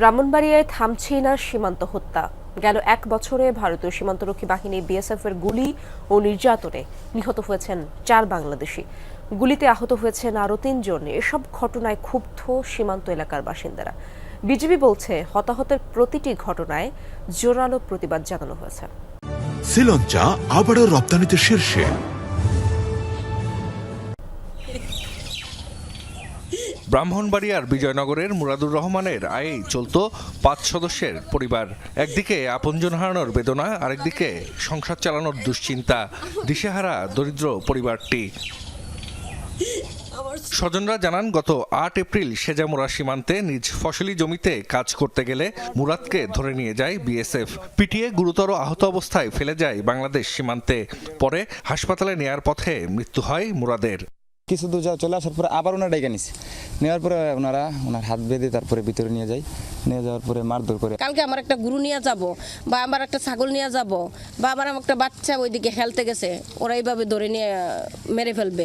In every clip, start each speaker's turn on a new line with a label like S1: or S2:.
S1: ব্রাহ্মণবাড়িয়ায় থামছেই না সীমান্ত হত্যা। গেল এক বছরে ভারতীয় সীমান্তরক্ষী বাহিনী বিএসএফ এর গুলি ও নির্যাতনে নিহত হয়েছেন চার বাংলাদেশি। গুলিতে আহত হয়েছেন আরও তিনজন। এসব ঘটনায় ক্ষুব্ধ সীমান্ত এলাকার বাসিন্দারা। বিজেপি বলছে, হতাহতের প্রতিটি ঘটনায় জোরালো প্রতিবাদ জানানো হয়েছে।
S2: শ্রীলঞ্চা আবারও রপ্তানিতে শীর্ষে।
S3: ব্রাহ্মণবাড়িয়ার বিজয়নগরের মুরাদুর রহমানের আয়েই চলত পাঁচ সদস্যের পরিবার। একদিকে আপনজন হারানোর বেদনা, আরেকদিকে সংসার চালানোর দুশ্চিন্তা, দিশেহারা দরিদ্র পরিবারটি। স্বজনরা জানান, গত আট এপ্রিল সেজামুরা সীমান্তে নিজ ফসলি জমিতে কাজ করতে গেলে মুরাদকে ধরে নিয়ে যায় বিএসএফ। পিটিয়ে গুরুতর আহত অবস্থায় ফেলে যায় বাংলাদেশ সীমান্তে। পরে হাসপাতালে নেয়ার পথে মৃত্যু হয় মুরাদের।
S4: কিছু দূর চলে আসার পরে আবার ওনার ডাইকা নিছে। নেওয়ার পরে ওনারা ওনার হাত বেঁধে তারপরে ভিতরে নিয়ে যায়। নিয়ে যাওয়ার পরে মারধর করে।
S5: কালকে আমার একটা গরু নিয়ে যাব, বা আমার একটা ছাগল নিয়ে যাব, বা আমার একটা বাচ্চা ওইদিকে খেলতে গেছে, ওরা এইভাবে ধরে নিয়ে মেরে ফেলবে।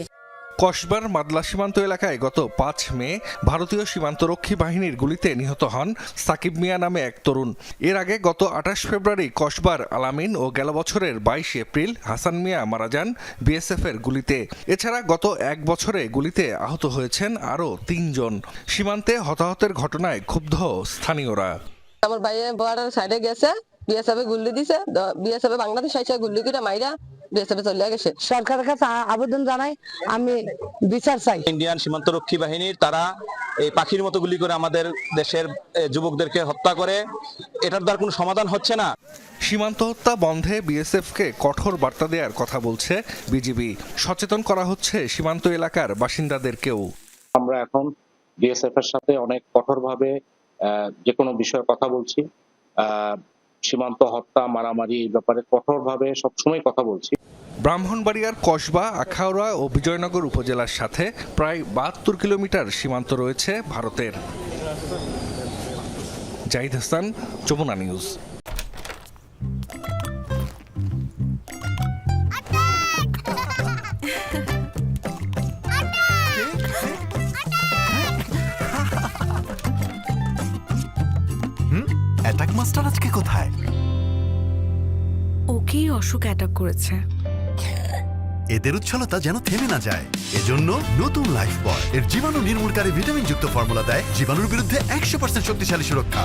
S3: কসবার মাদলা সীমান্ত এলাকায় গত পাঁচ মে ভারতীয় সীমান্তরক্ষী বাহিনীর গুলিতে নিহত হন সাকিব মিয়া নামে এক তরুণ। এর আগে গত আঠাশ ফেব্রুয়ারি কসবার, আলামিন ও গেল বছরের বাইশ এপ্রিল হাসান মিয়া মারা যান বিএসএফ এর গুলিতে। এছাড়া গত এক বছরে গুলিতে আহত হয়েছেন আরও তিনজন। সীমান্তে হতাহতের ঘটনায় ক্ষুব্ধ স্থানীয়রা।
S6: আমার ভাইয়ে বর্ডার সাইডে গেছে, বিএসএফ গুল্লি দিছে বিএসএফ বাংলাদেশ গুল্লি করে মাইরা বিএসএফ চলে গেছে।
S7: সরকারের কাছে আবেদন জানাই আমি বিচার চাই।
S8: ইন্ডিয়ান সীমান্তরক্ষী বাহিনীর তারা এই পাখির মতো গুলি করে আমাদের দেশের যুবকদেরকে হত্যা করে। এটার দ্বারা কোনো সমাধান হচ্ছে না।
S3: সীমান্ত হত্যা বন্ধে বিএসএফকে কঠোর বার্তা দেওয়ার কথা বলছে বিজিবি। সচেতন করা হচ্ছে সীমান্ত এলাকার বাসিন্দাদেরকেও।
S9: আমরা এখন বিএসএফ এর সাথে অনেক কঠোরভাবে আহ, যে কোনো বিষয়ে কথা বলছি। আহ, সীমান্ত হত্যা, মারামারি এই ব্যাপারে কঠোরভাবে সবসময় কথা বলছি।
S3: ব্রাহ্মণবাড়িয়ার কসবা, আখাউড়া ও বিজয়নগর উপজেলার সাথে প্রায় বাহাত্তর কিলোমিটার সীমান্ত রয়েছে ভারতের। Zahid Hasan, Jamuna news.
S2: Attack master আজকে কোথায়?
S10: ওকেই অশোক অ্যাটাক করেছে।
S2: এদের উচ্ছলতা যেন থেমে না যায়। এজন্য নতুন লাইফ বয় এর জীবাণু নির্মূলকারী ভিটামিন যুক্ত ফর্মুলা দেয় জীবাণুর বিরুদ্ধে একশো পার্সেন্ট শক্তিশালী সুরক্ষা।